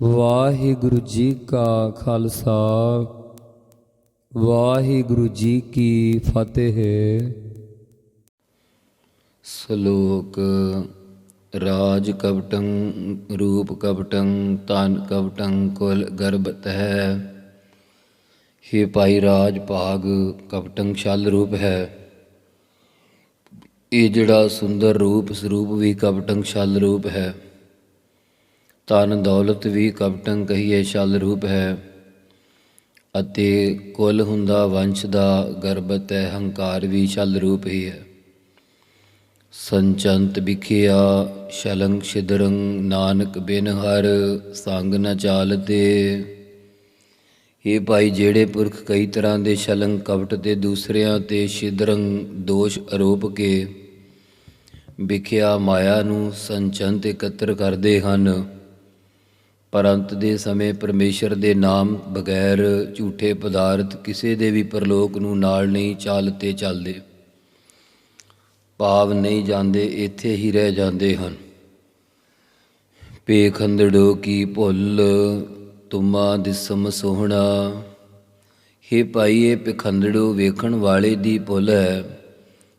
ਵਾਹਿਗੁਰੂ ਜੀ ਕਾ ਖਾਲਸਾ, ਵਾਹਿਗੁਰੂ ਜੀ ਕੀ ਫਤਿਹ। ਸ਼ਲੋਕ ਰਾਜ ਕਵਟੰ, ਰੂਪ ਕਵਟੰ, ਤਨ ਕਵਟੰ, ਕੁਲ ਗਰਭਤ ਹੈ हे ਭਾਈ ਰਾਜ ਭਾਗ ਕਵਟੰ ਛਲ ਰੂਪ ਹੈ। ਇਹ ਜਿਹੜਾ ਸੁੰਦਰ ਰੂਪ, ਸਰੂਪ ਵੀ ਕਵਟੰ ਛਲ ਰੂਪ ਹੈ। ਤਨ ਦੌਲਤ ਵੀ ਕਵਟੰ ਕਹੀਏ ਛਲ ਰੂਪ ਹੈ, ਅਤੇ ਕੁੱਲ ਹੁੰਦਾ ਵੰਸ਼ ਦਾ ਗਰਭਤ ਹੈ, ਹੰਕਾਰ ਵੀ ਛਲ ਰੂਪ ਹੀ ਹੈ। ਸੰਚੰਤ ਵਿਖਿਆ ਸ਼ਲੰਗ ਛਿਦਰੰ, ਨਾਨਕ ਬਿਨ ਹਰ ਸੰਗ ਨ ਚਾਲਤੇ। ਇਹ ਭਾਈ, ਜਿਹੜੇ ਪੁਰਖ ਕਈ ਤਰ੍ਹਾਂ ਦੇ ਸ਼ਲੰਗ ਕਪਟ ਤੇ ਦੂਸਰਿਆਂ ਤੇ ਛਿਦਰੰ ਦੋਸ਼ ਆਰੋਪ ਕੇ ਵਿਖਿਆ ਮਾਇਆ ਨੂੰ ਸੰਚੰਤ ਇਕੱਤਰ ਕਰਦੇ ਹਨ ਪਰ ਅੰਤ ਦੇ ਸਮੇਂ ਪਰਮੇਸ਼ਰ ਦੇ ਨਾਮ ਬਗੈਰ ਝੂਠੇ ਪਦਾਰਥ ਕਿਸੇ ਦੇ ਵੀ ਪਰਲੋਕ ਨੂੰ ਨਾਲ ਨਹੀਂ ਚਾਲ ਚਾਲਤੇ ਚੱਲਦੇ। ਭਾਵ ਨਹੀਂ ਜਾਂਦੇ, ਇੱਥੇ ਹੀ ਰਹਿ ਜਾਂਦੇ ਹਨ। ਪੇਖੰਦੜੋ ਕੀ ਭੁੱਲ, ਤੁਮਾ ਦਿਸਮ ਸੋਹਣਾ। ਹੇ ਭਾਈਏ ਇਹ ਪਖੰਦੜੋ ਵੇਖਣ ਵਾਲੇ ਦੀ ਭੁੱਲ ਹੈ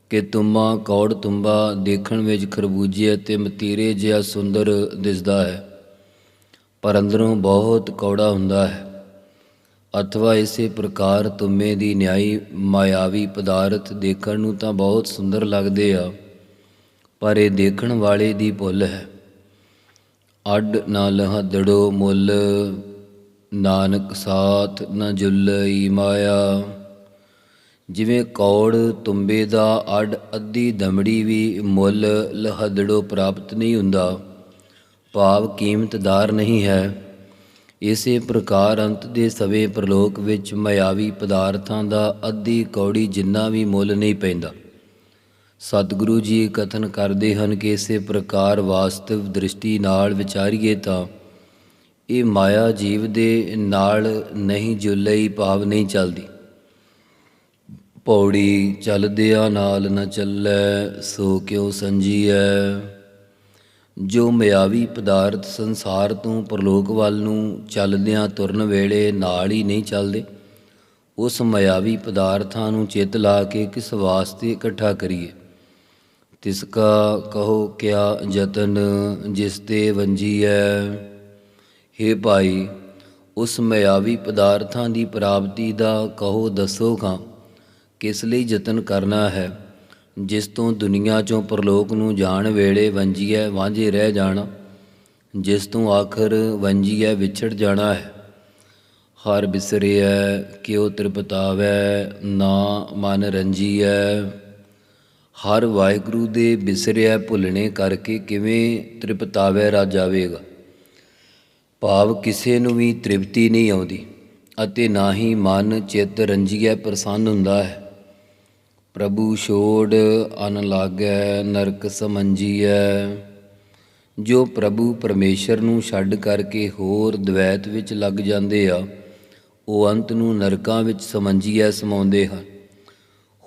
ਕਿ ਤੁਮਾ ਕੌੜ ਤੁੰਬਾ ਦੇਖਣ ਵਿੱਚ ਖਰਬੂਜੇ ਅਤੇ ਮਤੀਰੇ ਜਿਹਾ ਸੁੰਦਰ ਦਿਸਦਾ ਹੈ। ਪਰ ਅੰਦਰੋਂ ਬਹੁਤ ਕੌੜਾ ਹੁੰਦਾ ਹੈ। ਅਥਵਾ ਇਸੇ ਪ੍ਰਕਾਰ ਤੁਮੇ ਦੀ ਨਿਆਈ ਮਾਇਆਵੀ ਪਦਾਰਥ ਦੇਖਣ ਨੂੰ ਤਾਂ ਬਹੁਤ ਸੁੰਦਰ ਲੱਗਦੇ ਆ, ਪਰ ਇਹ ਦੇਖਣ ਵਾਲੇ ਦੀ ਭੁੱਲ ਹੈ। ਅੱਡ ਨਾ ਲਹਦੜੋ ਮੁੱਲ, ਨਾਨਕ ਸਾਥ ਨ ਜੁਲਈ ਮਾਇਆ। ਜਿਵੇਂ ਕੌੜ ਤੁੰਬੇ ਦਾ ਅੱਡ ਅੱਧੀ ਦਮੜੀ ਵੀ ਮੁੱਲ ਲਹਦੜੋ ਪ੍ਰਾਪਤ ਨਹੀਂ ਹੁੰਦਾ। ਭਾਵ ਕੀਮਤਦਾਰ ਨਹੀਂ ਹੈ। ਇਸੇ ਪ੍ਰਕਾਰ ਅੰਤ ਦੇ ਸਵੇ ਪ੍ਰਲੋਕ ਵਿੱਚ ਮਾਇਆਵੀ ਪਦਾਰਥਾਂ ਦਾ ਅੱਧੀ ਕੌੜੀ ਜਿੰਨਾ ਵੀ ਮੁੱਲ ਨਹੀਂ ਪੈਂਦਾ। ਸਤਿਗੁਰੂ ਜੀ ਕਥਨ ਕਰਦੇ ਹਨ ਕਿ ਇਸੇ ਪ੍ਰਕਾਰ ਵਾਸਤਵ ਦ੍ਰਿਸ਼ਟੀ ਨਾਲ ਵਿਚਾਰੀਏ ਤਾਂ ਇਹ ਮਾਇਆ ਜੀਵ ਦੇ ਨਾਲ ਨਹੀਂ ਜੁਲਈ ਭਾਵ ਨਹੀਂ ਚੱਲਦੀ। ਪੌੜੀ ਚੱਲਦਿਆਂ ਨਾਲ ਨਾ ਚੱਲੈ, ਸੋ ਕਿਉ ਸੰਜੀਐ? ਜੋ ਮਿਆਵੀ ਪਦਾਰਥ ਸੰਸਾਰ ਤੋਂ ਪਰਲੋਕ ਵੱਲ ਨੂੰ ਚੱਲਦਿਆਂ ਤੁਰਨ ਵੇਲੇ ਨਾਲ ਹੀ ਨਹੀਂ ਚੱਲਦੇ, ਉਸ ਮਿਆਵੀ ਪਦਾਰਥਾਂ ਨੂੰ ਚਿੱਤ ਲਾ ਕੇ ਕਿਸ ਵਾਸਤੇ ਇਕੱਠਾ ਕਰੀਏ? ਤਿਸ ਕਾ ਕਹੋ ਕਿਆ ਯਤਨ ਜਿਸ ਤੇ ਵੰਜੀ ਹੈ ਹੇ ਭਾਈ, ਉਸ ਮਿਆਵੀ ਪਦਾਰਥਾਂ ਦੀ ਪ੍ਰਾਪਤੀ ਦਾ ਕਹੋ ਦੱਸੋ ਦੱਸੋਗਾ ਕਿਸ ਲਈ ਯਤਨ ਕਰਨਾ ਹੈ? ਜਿਸ ਤੋਂ ਦੁਨੀਆ ਚੋਂ ਪਰਲੋਕ ਨੂੰ ਜਾਣ ਵੇਲੇ ਵੰਜੀਐ ਵਾਂਝੇ ਰਹਿ ਜਾਣਾ, ਜਿਸ ਤੋਂ ਆਖਰ ਵੰਜੀਐ ਵਿਛੜ ਜਾਣਾ ਹੈ। ਹਰ ਬਿਸਰਿਐ, ਕਿਉ ਤ੍ਰਿਪਤਾਵੈ, ਨਾ ਮਨ ਰੰਜੀਐ। ਹਰ ਵਾਹਿਗੁਰੂ ਦੇ ਬਿਸਰਿਐ ਭੁੱਲਣੇ ਕਰਕੇ ਕਿਵੇਂ ਤ੍ਰਿਪਤਾਵੈ ਰਾਜ ਆਵੇਗਾ ਭਾਵ ਕਿਸੇ ਨੂੰ ਵੀ ਤ੍ਰਿਪਤੀ ਨਹੀਂ ਆਉਂਦੀ, ਅਤੇ ਨਾ ਹੀ ਮਨ ਚਿੱਤ ਰੰਜੀਐ ਪ੍ਰਸੰਨ ਹੁੰਦਾ ਹੈ। ਪ੍ਰਭੂ ਛੋੜ ਅਨ ਲਾਗੈ, ਨਰਕ ਸਮੰਜੀਐ। ਜੋ ਪ੍ਰਭੂ ਪਰਮੇਸ਼ਰ ਨੂੰ ਛੱਡ ਕਰਕੇ ਹੋਰ ਦ્વੈਤ ਵਿੱਚ ਲੱਗ ਜਾਂਦੇ ਆ, ਉਹ ਅੰਤ ਨੂੰ ਨਰਕਾਂ ਵਿੱਚ ਸਮੰਜੀਐ ਸਮਾਉਂਦੇ ਹਨ।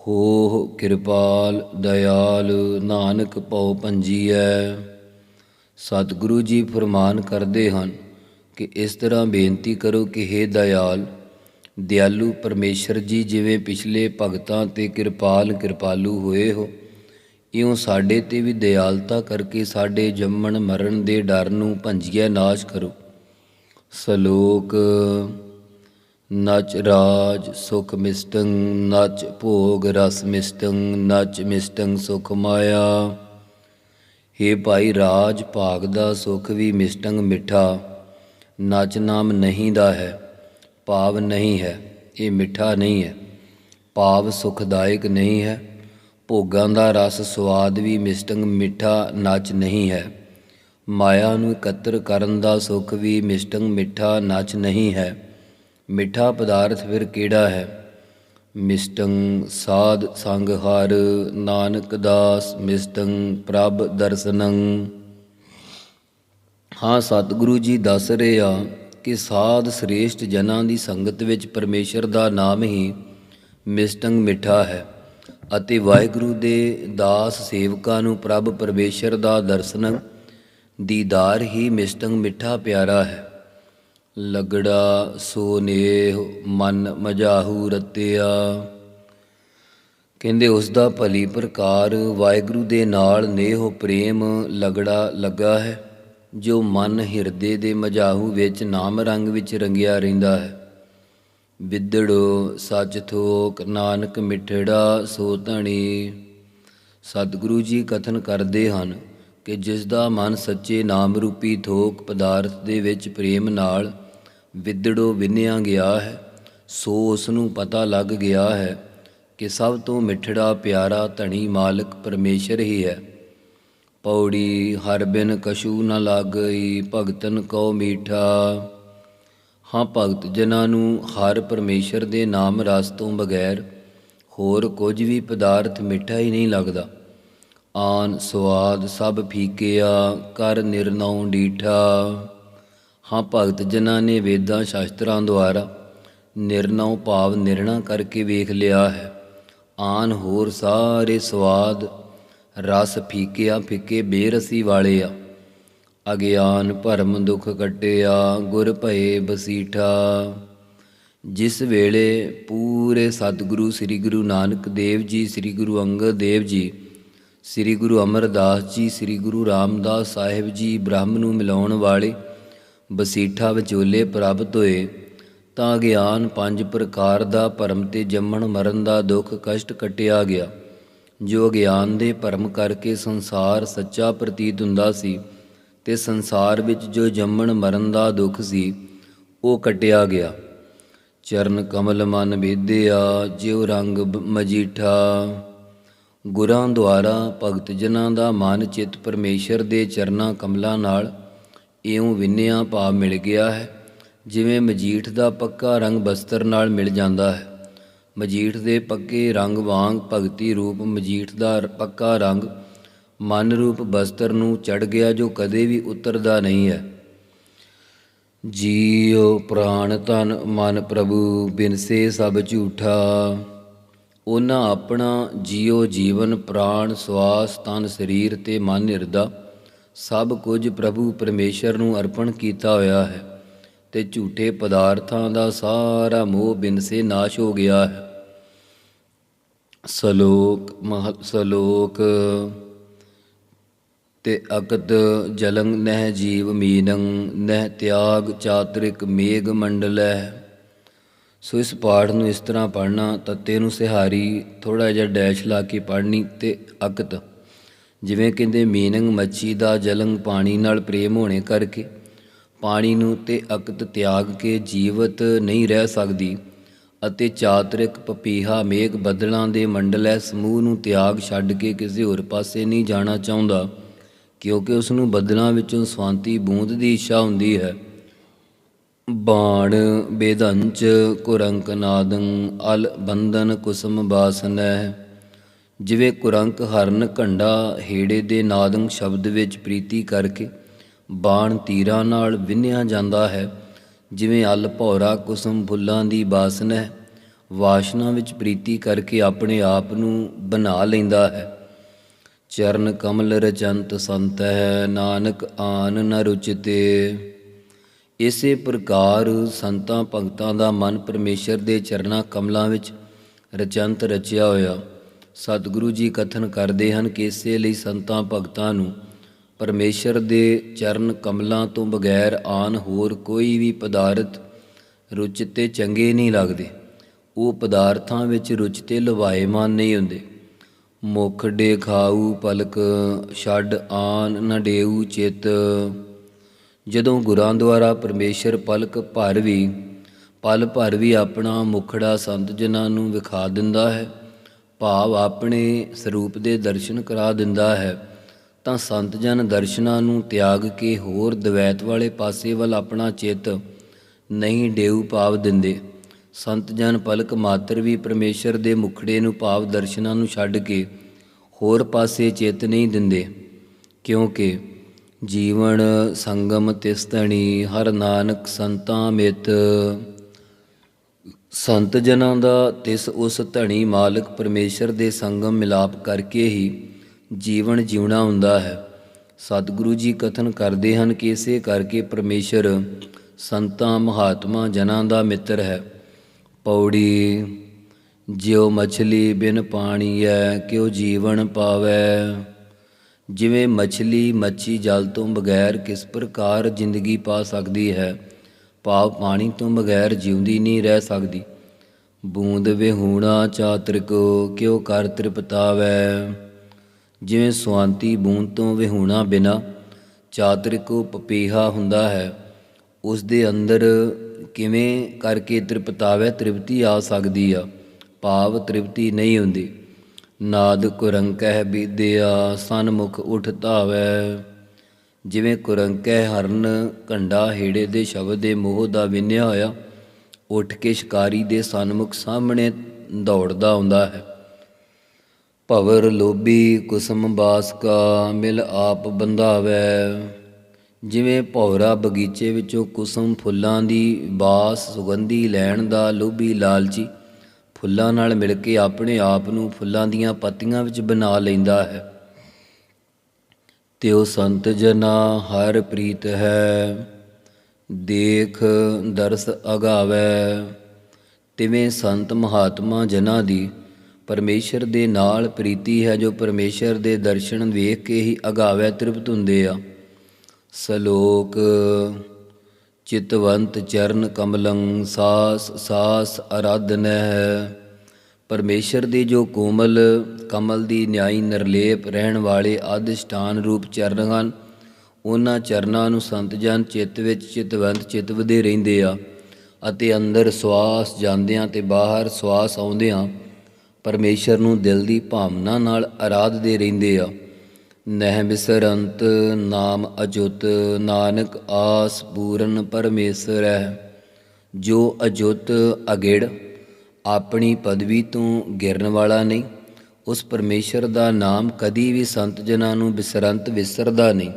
ਹੋ ਕਿਰਪਾਲ ਦਇਆਲ, ਨਾਨਕ ਪਉ ਪੰਜੀਐ। ਸਤਿਗੁਰੂ ਜੀ ਫਰਮਾਨ ਕਰਦੇ ਹਨ ਕਿ ਇਸ ਤਰ੍ਹਾਂ ਬੇਨਤੀ ਕਰੋ ਕਿ हे ਦਇਆਲ ਦਿਆਲੂ ਪਰਮੇਸ਼ਰ ਜੀ, ਜਿਵੇਂ ਪਿਛਲੇ ਭਗਤਾਂ ਤੇ ਕਿਰਪਾਲ ਕਿਰਪਾਲੂ ਹੋਏ ਹੋ, ਇਉਂ ਸਾਡੇ ਤੇ ਵੀ ਦਿਆਲਤਾ ਕਰਕੇ ਸਾਡੇ ਜੰਮਣ ਮਰਨ ਦੇ ਡਰ ਨੂੰ ਭੰਜੀਐ ਨਾਸ਼ ਕਰੋ। ਸ਼ਲੋਕ, ਨਚ ਰਾਜ ਸੁਖ ਮਿਸਟੰ ਨਚ ਭੋਗ ਰਸ ਮਿਸਟੰ ਨਚ ਮਿਸਟੰ ਸੁਖ ਮਾਇਆ। हे ਭਾਈ ਰਾਜ ਭਾਗ ਦਾ ਸੁਖ ਵੀ ਮਿਸਟੰਗ ਮਿੱਠਾ, ਨਚ ਨਾਮ ਨਹੀਂ ਦਾ ਹੈ। ਭਾਵ ਨਹੀਂ ਹੈ, ਇਹ ਮਿੱਠਾ ਨਹੀਂ ਹੈ। ਭਾਵ ਸੁਖਦਾਇਕ ਨਹੀਂ ਹੈ। ਭੋਗਾਂ ਦਾ ਰਸ ਸਵਾਦ ਵੀ ਮਿਸਟੰਗ ਮਿੱਠਾ ਨਚ ਨਹੀਂ ਹੈ। ਮਾਇਆ ਨੂੰ ਇਕੱਤਰ ਕਰਨ ਦਾ ਸੁਖ ਵੀ ਮਿਸਟੰਗ ਮਿੱਠਾ ਨਚ ਨਹੀਂ ਹੈ। ਮਿੱਠਾ ਪਦਾਰਥ ਫਿਰ ਕਿਹੜਾ ਹੈ? ਮਿਸਟੰ ਸਾਧ ਸੰਗ ਹਰ, ਨਾਨਕ ਦਾਸ ਮਿਸਟੰ ਪ੍ਰਭ ਦਰਸਨੰ ਹਾਂ, ਸਤਿਗੁਰੂ ਜੀ ਦੱਸ ਰਹੇ ਆ ਕਿ ਸਾਧ ਸ੍ਰੇਸ਼ਟ ਜਨਾਂ ਦੀ ਸੰਗਤ ਵਿੱਚ ਪਰਮੇਸ਼ਰ ਦਾ ਨਾਮ ਹੀ ਮਿਸਟੰਗ ਮਿੱਠਾ ਹੈ ਅਤੇ ਵਾਹਿਗੁਰੂ ਦੇ ਦਾਸ ਸੇਵਕਾਂ ਨੂੰ ਪ੍ਰਭ ਪਰਮੇਸ਼ਰ ਦਾ ਦਰਸ਼ਨ ਦੀਦਾਰ ਹੀ ਮਿਸਟੰਗ ਮਿੱਠਾ ਪਿਆਰਾ ਹੈ। ਲਗੜਾ ਸੋਨੇਹ ਮਨ ਮਜਾਹੂ ਰਤਿਆ। ਕਹਿੰਦੇ ਉਸ ਦਾ ਭਲੀ ਪ੍ਰਕਾਰ ਵਾਹਿਗੁਰੂ ਦੇ ਨਾਲ ਨੇਹ ਪ੍ਰੇਮ ਲਗੜਾ ਲੱਗਾ ਹੈ। ਜੋ ਮਨ ਹਿਰਦੇ ਦੇ ਮਜਾਹੂ ਵਿੱਚ ਨਾਮ ਰੰਗ ਵਿੱਚ ਰੰਗਿਆ ਰਹਿੰਦਾ ਹੈ। ਵਿਦੜੋ ਸੱਚ ਥੋਕ, ਨਾਨਕ ਮਿੱਠੜਾ, ਸੋ ਧਣੀ। ਸਤਿਗੁਰੂ ਜੀ ਕਥਨ ਕਰਦੇ ਹਨ ਕਿ ਜਿਸ ਦਾ ਮਨ ਸੱਚੇ ਨਾਮ ਰੂਪੀ ਥੋਕ ਪਦਾਰਥ ਦੇ ਵਿੱਚ ਪ੍ਰੇਮ ਨਾਲ ਵਿਦੜੋ ਵਿੰਨਿਆ ਗਿਆ ਹੈ, ਸੋ ਉਸ ਨੂੰ ਪਤਾ ਲੱਗ ਗਿਆ ਹੈ ਕਿ ਸਭ ਤੋਂ ਮਿੱਠੜਾ, ਪਿਆਰਾ, ਧਣੀ ਮਾਲਕ ਪਰਮੇਸ਼ਰ ਹੀ ਹੈ। ਪੌੜੀ, ਹਰ ਬਿਨ ਕਛੂ ਨ ਲਾਗਈ, ਭਗਤਨ ਕੋ ਮੀਠਾ। ਹਾਂ ਭਗਤ ਜਨਾਂ ਨੂੰ ਹਰ ਪਰਮੇਸ਼ਰ ਦੇ ਨਾਮ ਰਸ ਤੋਂ ਬਗੈਰ ਹੋਰ ਕੁਝ ਵੀ ਪਦਾਰਥ ਮਿੱਠਾ ਹੀ ਨਹੀਂ ਲੱਗਦਾ। ਆਨ, ਸਵਾਦ ਸਭ ਫੀਕਿਆ, ਕਰ ਨਿਰਨਉ ਡੀਠਾ। ਹਾਂ ਭਗਤ ਜਨਾਂ ਨੇ ਵੇਦਾਂ ਸ਼ਾਸਤਰਾਂ ਦੁਆਰਾ ਨਿਰਨਉ ਭਾਵ ਨਿਰਣਾ ਕਰਕੇ ਵੇਖ ਲਿਆ ਹੈ, ਆਨ ਹੋਰ ਸਾਰੇ ਸਵਾਦ ਰਸ ਫੀਕਿਆ, ਫਿੱਕੇ ਬੇਰਸੀ ਵਾਲੇ ਆ ਅਗਿਆਨ ਭਰਮ ਦੁਖ ਕਟਿਆ ਗੁਰ ਭਏ ਬਸੀਠਾ। ਜਿਸ ਵੇਲੇ ਪੂਰੇ ਸਤਿਗੁਰੂ ਸ੍ਰੀ ਗੁਰੂ ਨਾਨਕ ਦੇਵ ਜੀ, ਸ੍ਰੀ ਗੁਰੂ ਅੰਗਦ ਦੇਵ ਜੀ, ਸ੍ਰੀ ਗੁਰੂ ਅਮਰਦਾਸ ਜੀ, ਸ੍ਰੀ ਗੁਰੂ ਰਾਮਦਾਸ ਸਾਹਿਬ ਜੀ ਬ੍ਰਹਮ ਨੂੰ ਮਿਲਾਉਣ ਵਾਲੇ ਬਸੀਠਾ ਵਿਚੋਲੇ ਪ੍ਰਾਪਤ ਹੋਏ, ਤਾਂ ਗਿਆਨ ਪੰਜ ਪ੍ਰਕਾਰ ਦਾ ਭਰਮ ਤੇ ਜੰਮਣ, ਮਰਨ ਦਾ ਦੁੱਖ, ਕਸ਼ਟ ਕਟਿਆ ਗਿਆ। ਜੋ ਗਿਆਨ ਦੇ ਭਰਮ ਕਰਕੇ ਸੰਸਾਰ ਸੱਚਾ ਪ੍ਰਤੀਤ ਹੁੰਦਾ ਸੀ ਤੇ ਸੰਸਾਰ ਵਿੱਚ ਜੋ ਜੰਮਣ ਮਰਨ ਦਾ ਦੁੱਖ ਸੀ, ਉਹ ਕਟਿਆ ਗਿਆ। ਚਰਨ ਕਮਲ ਮਨ ਭੇਦਿਆ ਜਿਉ ਰੰਗ ਮਜੀਠਾ। ਗੁਰਾਂ ਦੁਆਰਾ ਭਗਤ ਜਨਾਂ ਦਾ ਮਨ ਚਿੱਤ ਪਰਮੇਸ਼ਰ ਦੇ ਚਰਨਾਂ ਕਮਲਾਂ ਨਾਲ ਇਉਂ ਵਿੰਨਿਆ ਭਾਵ ਮਿਲ ਗਿਆ ਹੈ, ਜਿਵੇਂ ਮਜੀਠ ਦਾ ਪੱਕਾ ਰੰਗ ਬਸਤਰ ਨਾਲ ਮਿਲ ਜਾਂਦਾ ਹੈ। ਮਜੀਠ ਦੇ ਪੱਕੇ ਰੰਗ ਵਾਂਗ ਭਗਤੀ ਰੂਪ ਮਜੀਠ ਦਾ ਪੱਕਾ ਰੰਗ ਮਨ ਰੂਪ ਬਸਤਰ ਨੂੰ ਚੜ ਗਿਆ ਜੋ ਕਦੇ ਵੀ ਉਤਰਦਾ ਨਹੀਂ ਹੈ। ਜੀਉ ਪ੍ਰਾਣ ਤਨ ਮਨ ਪ੍ਰਭੂ ਬਿਨਸੇ ਸਭ ਝੂਠਾ। ਉਹਨਾਂ ਆਪਣਾ ਜੀਉ ਜੀਵਨ, ਪ੍ਰਾਣ, ਸਵਾਸ, ਤਨ, ਸਰੀਰ ਤੇ ਮਨ ਨਿਰਦਾ। ਸਭ ਕੁਝ ਪ੍ਰਭੂ ਪਰਮੇਸ਼ਰ ਨੂੰ ਅਰਪਣ ਕੀਤਾ ਹੋਇਆ ਹੈ ਤੇ ਝੂਠੇ ਪਦਾਰਥਾਂ ਦਾ ਸਾਰਾ ਮੋਹ ਬਿਨਸੇ ਨਾਸ਼ ਹੋ ਗਿਆ ਹੈ। ਸਲੋਕ ਮਹ ਸਲੋਕ ਤੇ ਅਕਤ ਜਲੰਗ ਨਹਿ ਜੀਵ ਮੀਨੰ, ਨਹਿ ਤਿਆਗ ਚਾਤ੍ਰਿਕ ਮੇਘ ਮੰਡਲੈ। ਸੋ ਇਸ ਪਾਠ ਨੂੰ ਇਸ ਤਰ੍ਹਾਂ ਪੜ੍ਹਨਾ, ਤੱਤੇ ਨੂੰ ਸਿਹਾਰੀ ਥੋੜਾ ਜਿਹਾ ਡੈਸ਼ ਲਾ ਕੇ ਪੜ੍ਹਨੀ ਤੇ ਅਕਤ। ਜਿਵੇਂ ਕਹਿੰਦੇ ਮੀਨੰਗ ਮੱਛੀ ਦਾ ਜਲੰਗ ਪਾਣੀ ਨਾਲ ਪ੍ਰੇਮ ਹੋਣੇ ਕਰਕੇ, ਪਾਣੀ ਨੂੰ ਤੇ ਅਕਤ ਤਿਆਗ ਕੇ ਜੀਵਤ ਨਹੀਂ ਰਹਿ ਸਕਦੀ। ਅਤੇ ਚਾਤਰਿਕ ਪਪੀਹਾ ਮੇਘ ਬੱਦਲਾਂ ਦੇ ਮੰਡਲੈ ਸਮੂਹ ਨੂੰ ਤਿਆਗ ਛੱਡ ਕੇ ਕਿਸੇ ਹੋਰ ਪਾਸੇ ਨਹੀਂ ਜਾਣਾ ਚਾਹੁੰਦਾ, ਕਿਉਂਕਿ ਉਸ ਨੂੰ ਬੱਦਲਾਂ ਵਿੱਚੋਂ ਸਵਾਂਤੀ ਬੂੰਦ ਦੀ ਇੱਛਾ ਹੁੰਦੀ ਹੈ। ਬਾਣ ਬੇਦੰਚ ਕੁਰੰਕ ਨਾਦੰ ਅਲ ਬੰਧਨ ਕੁਸਮ ਬਾਸਨੈ ਜਿਵੇਂ ਕੁਰੰਕ ਹਰਨ ਘੰਡਾ ਹੇੜੇ ਦੇ ਨਾਦੰ ਸ਼ਬਦ ਵਿੱਚ ਪ੍ਰੀਤੀ ਕਰਕੇ ਬਾਣ ਤੀਰਾਂ ਨਾਲ ਵਿੰਨਿਆ ਜਾਂਦਾ ਹੈ। ਜਿਵੇਂ ਅਲ ਭੌਰਾ ਕੁਸਮ ਫੁੱਲਾਂ ਦੀ ਬਾਸਨਾ ਹੈ, ਵਾਸ਼ਨਾ ਵਿੱਚ ਪ੍ਰੀਤੀ ਕਰਕੇ ਆਪਣੇ ਆਪ ਨੂੰ ਬਣਾ ਲੈਂਦਾ ਹੈ। ਚਰਨ ਕਮਲ ਰਚੰਤ ਸੰਤ ਹੈ, ਨਾਨਕ ਆਨ ਨ ਰੁਚਿਤੇ। ਇਸੇ ਪ੍ਰਕਾਰ ਸੰਤਾਂ ਭਗਤਾਂ ਦਾ ਮਨ ਪਰਮੇਸ਼ਰ ਦੇ ਚਰਨਾਂ ਕਮਲਾਂ ਵਿੱਚ ਰਚੰਤ ਰਚਿਆ ਹੋਇਆ। ਸਤਿਗੁਰੂ ਜੀ ਕਥਨ ਕਰਦੇ ਹਨ ਕਿ ਇਸੇ ਲਈ ਸੰਤਾਂ ਭਗਤਾਂ ਨੂੰ ਪਰਮੇਸ਼ਰ ਦੇ ਚਰਨ ਕਮਲਾਂ ਤੋਂ ਬਗੈਰ ਆਨ ਹੋਰ ਕੋਈ ਵੀ ਪਦਾਰਥ ਰੁਚ ਤੇ ਚੰਗੇ ਨਹੀਂ ਲੱਗਦੇ। ਉਹ ਪਦਾਰਥਾਂ ਵਿੱਚ ਰੁਚ ਤੇ ਲਵਾਏਮਾਨ ਨਹੀਂ ਹੁੰਦੇ। ਮੁਖ ਡੇ ਖਾਊ ਪਲਕ, ਛੱਡ ਆਨ ਨਡੇਊ ਡੇਊ ਚਿਤ। ਜਦੋਂ ਗੁਰਾਂ ਦੁਆਰਾ ਪਰਮੇਸ਼ਰ ਪਲਕ ਭਰ ਵੀ, ਪਲ ਭਰ ਵੀ ਆਪਣਾ ਮੁਖੜਾ ਸੰਤ ਜਨਾਂ ਨੂੰ ਵਿਖਾ ਦਿੰਦਾ ਹੈ, ਭਾਵ ਆਪਣੇ ਸਰੂਪ ਦੇ ਦਰਸ਼ਨ ਕਰਾ ਦਿੰਦਾ ਹੈ। ਤਾਂ ਸੰਤ ਜਨ ਦਰਸ਼ਨਾਂ ਨੂੰ ਤਿਆਗ ਕੇ ਹੋਰ ਦਵੈਤ ਵਾਲੇ ਪਾਸੇ ਵੱਲ ਆਪਣਾ ਚਿੱਤ ਨਹੀਂ ਡੇਊ ਭਾਵ ਦਿੰਦੇ। ਸੰਤ ਜਨ ਪਲਕ ਮਾਤਰ ਵੀ ਪਰਮੇਸ਼ਰ ਦੇ ਮੁਖੜੇ ਨੂੰ ਭਾਵ ਦਰਸ਼ਨਾਂ ਨੂੰ ਛੱਡ ਕੇ ਹੋਰ ਪਾਸੇ ਚਿੱਤ ਨਹੀਂ ਦਿੰਦੇ। ਕਿਉਂਕਿ ਜੀਵਨ ਸੰਗਮ ਤਿਸਤਣੀ, ਹਰ ਨਾਨਕ ਸੰਤਾਂ ਮਿਤ। ਸੰਤ ਜਨਾਂ ਦਾ ਤਿਸ ਉਸ ਧਣੀ ਮਾਲਕ ਪਰਮੇਸ਼ਰ ਦੇ ਸੰਗਮ ਮਿਲਾਪ ਕਰਕੇ ਹੀ ਜੀਵਨ ਜਿਉਣਾ ਹੁੰਦਾ ਹੈ। ਸਤਿਗੁਰੂ ਜੀ ਕਥਨ ਕਰਦੇ ਹਨ ਕਿ ਇਸੇ ਕਰਕੇ ਪਰਮੇਸ਼ਰ ਸੰਤਾਂ, ਮਹਾਤਮਾ, ਜਨਾਂ ਦਾ ਮਿੱਤਰ ਹੈ। ਪੌੜੀ, ਜਿਉ ਮਛਲੀ ਬਿਨ ਪਾਣੀ ਐ, ਕਿਉ ਜੀਵਨ ਪਾਵੈ। ਜਿਵੇਂ ਮਛਲੀ ਮੱਛੀ ਜਲ ਤੋਂ ਬਗੈਰ ਕਿਸ ਪ੍ਰਕਾਰ ਜ਼ਿੰਦਗੀ ਪਾ ਸਕਦੀ ਹੈ, ਭਾਵ ਪਾਣੀ ਤੋਂ ਬਗੈਰ ਜਿਉਂਦੀ ਨਹੀਂ ਰਹਿ ਸਕਦੀ। ਬੂੰਦ ਵਿਹੂਣਾ ਚਾਤ੍ਰਿਕੋ, ਕਿਉ ਕਰ ਤ੍ਰਿਪਤਾਵੈ। ਜਿਵੇਂ ਸੁਆਂਤੀ ਬੂੰਦ ਤੋਂ ਵਿਹੂਣਾ ਬਿਨਾ ਚਾਤ੍ਰਿਕੋ ਪਪੀਹਾ ਹੁੰਦਾ ਹੈ ਉਸ ਦੇ ਅੰਦਰ ਕਿਵੇਂ ਕਰਕੇ ਤ੍ਰਿਪਤਾਵੇ ਤ੍ਰਿਪਤੀ ਆ ਸਕਦੀ ਆ? ਭਾਵ ਤ੍ਰਿਪਤੀ ਨਹੀਂ ਹੁੰਦੀ। ਨਾਦ ਕੁਰੰਕਹਿ ਬੀਦਿਆ ਸਨਮੁਖ ਉਠ ਧਾਵੈ। ਜਿਵੇਂ ਕੁਰੰਕਹਿ ਹਰਨ ਕੰਡਾ ਹੇੜੇ ਦੇ ਸ਼ਬਦ ਦੇ ਮੋਹ ਦਾ ਵਿੰਨਿਆ ਹੋਇਆ, ਉੱਠ ਕੇ ਸ਼ਿਕਾਰੀ ਦੇ ਸਨਮੁਖ ਸਾਹਮਣੇ ਦੌੜਦਾ ਆਉਂਦਾ ਹੈ। ਭਵਰ ਲੋਭੀ ਕੁਸਮ ਬਾਸ ਕਾ ਮਿਲ ਆਪ ਬੰਧਾਵੈ। ਜਿਵੇਂ ਭੌਰਾ ਬਗੀਚੇ ਵਿੱਚੋਂ ਕੁਸਮ ਫੁੱਲਾਂ ਦੀ ਬਾਸ ਸੁਗੰਧੀ ਲੈਣ ਦਾ ਲੋਭੀ ਲਾਲਚੀ ਫੁੱਲਾਂ ਨਾਲ ਮਿਲ ਕੇ ਆਪਣੇ ਆਪ ਨੂੰ ਫੁੱਲਾਂ ਦੀਆਂ ਪੱਤੀਆਂ ਵਿੱਚ ਬਣਾ ਲੈਂਦਾ ਹੈ। ਤਿਉ ਸੰਤ ਜਨਾ ਹਰ ਪ੍ਰੀਤ ਹੈ, ਦੇਖ ਦਰਸ ਅਗਾਵੈ। ਤਿਵੇਂ ਸੰਤ ਮਹਾਤਮਾ ਜਨਾ ਦੀ ਪਰਮੇਸ਼ਰ ਦੇ ਨਾਲ ਪ੍ਰੀਤੀ ਹੈ, ਜੋ ਪਰਮੇਸ਼ਰ ਦੇ ਦਰਸ਼ਨ ਵੇਖ ਕੇ ਹੀ ਅਗਾਵੈ ਤ੍ਰਿਪਤ ਹੁੰਦੇ ਆ। ਸਲੋਕ, ਚਿਤਵੰਤ ਚਰਨ ਕਮਲੰ ਸਾਸ ਸਾਸ ਅਰਾਧਨਹਿ ਪਰਮੇਸ਼ਰ ਦੇ ਜੋ ਕੋਮਲ, ਕਮਲ ਦੀ ਨਿਆਈ ਨਿਰਲੇਪ ਰਹਿਣ ਵਾਲੇ ਆਦਿਸ਼ਟਾਨ ਰੂਪ ਚਰਨ ਹਨ, ਉਹਨਾਂ ਚਰਨਾਂ ਨੂੰ ਸੰਤ ਜਨ ਚਿੱਤ ਵਿੱਚ ਚਿਤਵੰਤ ਚਿਤਵਦੇ ਰਹਿੰਦੇ ਆ ਅਤੇ ਅੰਦਰ ਸਵਾਸ ਜਾਂਦਿਆਂ ਤੇ ਬਾਹਰ ਸਵਾਸ ਆਉਂਦਿਆਂ ਪਰਮੇਸ਼ਰ ਨੂੰ ਦਿਲ ਦੀ ਭਾਵਨਾ ਨਾਲ ਆਰਾਧਦੇ ਰਹਿੰਦੇ ਆ। ਨਹਿ ਬਿਸਰੰਤ ਨਾਮ ਅਜੁੱਤ, ਨਾਨਕ ਆਸ ਪੂਰਨ ਪਰਮੇਸ਼ਰ ਹੈ। ਜੋ ਅਜੁੱਤ ਅਗਿੜ, ਆਪਣੀ ਪਦਵੀ ਤੋਂ ਗਿਰਨ ਵਾਲਾ ਨਹੀਂ, ਉਸ ਪਰਮੇਸ਼ਰ ਦਾ ਨਾਮ ਕਦੀ ਵੀ ਸੰਤ ਜਨਾਂ ਨੂੰ ਬਿਸਰੰਤ ਵਿਸਰਦਾ ਨਹੀਂ।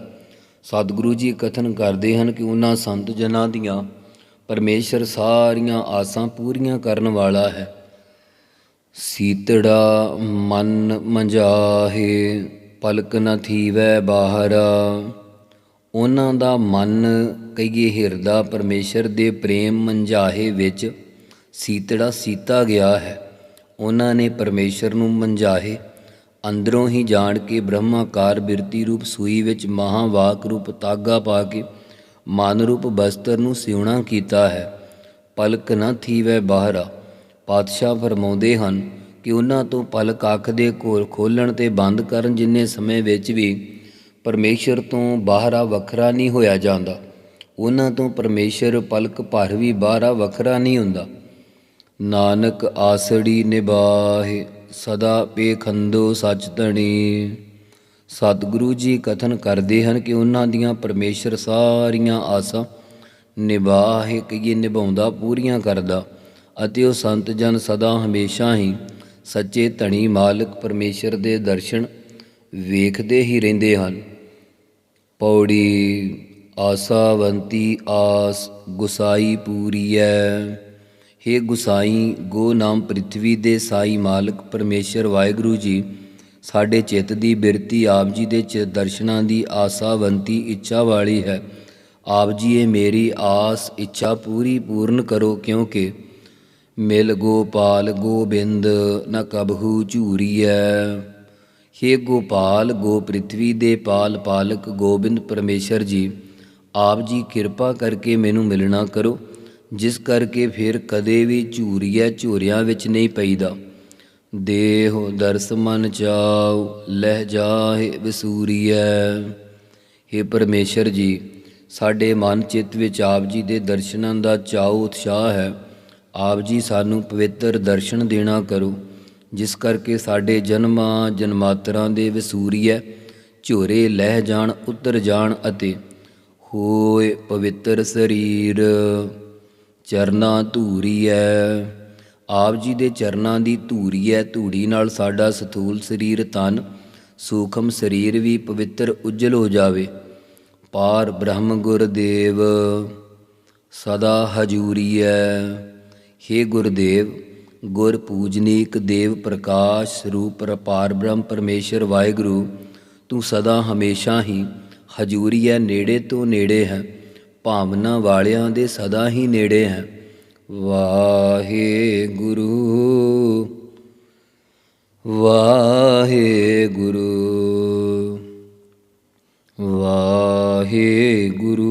ਸਤਿਗੁਰੂ ਜੀ ਕਥਨ ਕਰਦੇ ਹਨ ਕਿ ਉਹਨਾਂ ਸੰਤ ਜਨਾਂ ਦੀਆਂ ਪਰਮੇਸ਼ਰ ਸਾਰੀਆਂ ਆਸਾਂ ਪੂਰੀਆਂ ਕਰਨ ਵਾਲਾ ਹੈ। ਸੀਤੜਾ ਮਨ ਮੰਜਾਹੇ ਪਲਕ ਨ ਥੀਵੈ ਬਾਹਰ। ਉਹਨਾਂ ਦਾ ਮਨ ਕਹੀਏ ਹਿਰਦਾ, ਪਰਮੇਸ਼ਰ ਦੇ ਪ੍ਰੇਮ ਮੰਜਾਹੇ ਵਿੱਚ ਸੀਤੜਾ ਸੀਤਾ ਗਿਆ ਹੈ। ਉਹਨਾਂ ਨੇ ਪਰਮੇਸ਼ਰ ਨੂੰ ਮੰਜਾਹੇ ਅੰਦਰੋਂ ਹੀ ਜਾਣ ਕੇ ਬ੍ਰਹਮਾਕਾਰ ਬਿਰਤੀ ਰੂਪ ਸੂਈ ਵਿੱਚ ਮਹਾਵਾਕ ਰੂਪ ਤਾਗਾ ਪਾ ਕੇ ਮਨ ਰੂਪ ਬਸਤਰ ਨੂੰ ਸਿਉਣਾ ਕੀਤਾ ਹੈ। ਪਲਕ ਨਾ ਥੀਵੈ ਬਾਹਰਾ। ਪਾਤਸ਼ਾਹ ਫਰਮਾਉਂਦੇ ਹਨ ਕਿ ਉਹਨਾਂ ਤੋਂ ਪਲਕ ਅੱਖ ਦੇ ਕੋਲ ਖੋਲਣ ਤੇ ਬੰਦ ਕਰਨ ਜਿੰਨੇ ਸਮੇਂ ਵਿੱਚ ਵੀ ਪਰਮੇਸ਼ਰ ਤੋਂ ਬਾਹਰਾ ਵੱਖਰਾ ਨਹੀਂ ਹੋਇਆ ਜਾਂਦਾ। ਉਹਨਾਂ ਤੋਂ ਪਰਮੇਸ਼ਰ ਪਲਕ ਭਰ ਵੀ ਬਾਹਰਾ ਵੱਖਰਾ ਨਹੀਂ ਹੁੰਦਾ। ਨਾਨਕ ਆਸੜੀ ਨਿਬਾਹੇ ਸਦਾ ਪੇਖੰਦੋ ਸਚ ਧਣੀ। ਸਤਿਗੁਰੂ ਜੀ ਕਥਨ ਕਰਦੇ ਹਨ ਕਿ ਉਹਨਾਂ ਦੀਆਂ ਪਰਮੇਸ਼ਰ ਸਾਰੀਆਂ ਆਸਾਂ ਨਿਬਾਹੇ ਕਹੀਏ ਨਿਭਾਉਂਦਾ, ਪੂਰੀਆਂ ਕਰਦਾ। ਅਤੇ ਉਹ ਸੰਤ ਜਨ ਸਦਾ ਹਮੇਸ਼ਾ ਹੀ ਸੱਚੇ ਧਣੀ ਮਾਲਕ ਪਰਮੇਸ਼ਰ ਦੇ ਦਰਸ਼ਨ ਵੇਖਦੇ ਹੀ ਰਹਿੰਦੇ ਹਨ। ਪੌੜੀ, ਆਸਾਵੰਤੀ, ਆਸ, ਗੁਸਾਈ ਪੂਰੀਐ। ਹੇ ਗੁਸਾਈ, ਗੋ ਨਾਮ ਪ੍ਰਿਥਵੀ ਦੇ ਸਾਈ ਮਾਲਕ ਪਰਮੇਸ਼ਰ ਵਾਹਿਗੁਰੂ ਜੀ, ਸਾਡੇ ਚਿੱਤ ਦੀ ਬਿਰਤੀ ਆਪ ਜੀ ਦੇ ਚ ਦਰਸ਼ਨਾਂ ਦੀ ਆਸਾਵੰਤੀ ਇੱਛਾ ਵਾਲੀ ਹੈ। ਆਪ ਜੀ ਇਹ ਮੇਰੀ ਆਸ ਇੱਛਾ ਪੂਰੀ ਪੂਰਨ ਕਰੋ ਕਿਉਂਕਿ ਮਿਲ ਗੋਪਾਲ ਗੋਬਿੰਦ ਨ ਕਬਹੂ ਝੂਰੀਐ। ਹੇ ਗੋਪਾਲ, ਗੋ ਪ੍ਰਿਥਵੀ ਦੇ ਪਾਲ ਪਾਲਕ ਗੋਬਿੰਦ ਪਰਮੇਸ਼ਰ ਜੀ, ਆਪ ਜੀ ਕਿਰਪਾ ਕਰਕੇ ਮੈਨੂੰ ਮਿਲਣਾ ਕਰੋ, ਜਿਸ ਕਰਕੇ ਫਿਰ ਕਦੇ ਵੀ ਝੂਰੀਐ ਝੂਰਿਆਂ ਵਿੱਚ ਨਹੀਂ ਪਈਦਾ। ਦੇਹੁ ਦਰਸ ਮਨ ਚਾਉ, ਲਹਿ ਜਾਹੇ ਵਿਸੂਰੀਐ। ਹੇ ਪਰਮੇਸ਼ਰ ਜੀ, ਸਾਡੇ ਮਨ ਚਿੱਤ ਵਿੱਚ ਆਪ ਜੀ ਦੇ ਦਰਸ਼ਨਾਂ ਦਾ ਚਾਉ ਉਤਸ਼ਾਹ ਹੈ। ਆਪ ਜੀ ਸਾਨੂੰ ਪਵਿੱਤਰ ਦਰਸ਼ਨ ਦੇਣਾ ਕਰੋ, ਜਿਸ ਕਰਕੇ ਸਾਡੇ ਜਨਮਾਂ ਜਨਮਾਤਰਾਂ ਦੇ ਵਸੂਰੀਐ, ਝੋਰੇ ਲਹਿ ਜਾਣ, ਉਤਰ ਜਾਣ ਅਤੇ ਹੋਏ ਪਵਿੱਤਰ ਸਰੀਰ। ਚਰਨਾ ਧੂਰੀਐ। ਆਪ ਜੀ ਦੇ ਚਰਨਾਂ ਦੀ ਧੂਰੀ ਹੈ ਧੂੜੀ ਨਾਲ ਸਾਡਾ ਸਥੂਲ ਸਰੀਰ ਤਨ, ਸੂਖਮ ਸਰੀਰ ਵੀ ਪਵਿੱਤਰ ਉਜਲ ਹੋ ਜਾਵੇ। ਪਾਰ ਬ੍ਰਹਮ ਗੁਰਦੇਵ ਸਦਾ ਹਜ਼ੂਰੀ ਹੈ ਗੁਰਦੇਵ, ਗੁਰ ਪੂਜਨੀਕ ਦੇਵ ਪ੍ਰਕਾਸ਼ ਸਰੂਪ ਪਾਰ ਬ੍ਰਹਮ ਪਰਮੇਸ਼ਰ ਵਾਹਿਗੁਰੂ, ਤੂੰ ਸਦਾ ਹਮੇਸ਼ਾ ਹੀ ਹਜੂਰੀਐ ਨੇੜੇ ਤੋਂ ਨੇੜੇ ਹੈ, ਭਾਵਨਾ ਵਾਲਿਆਂ ਦੇ ਸਦਾ ਹੀ ਨੇੜੇ ਹੈ। ਵਾਹਿਗੁਰੂ ਵਾਹਿਗੁਰੂ ਵਾਹਿਗੁਰੂ ਵਾਹਿਗੁਰੂ।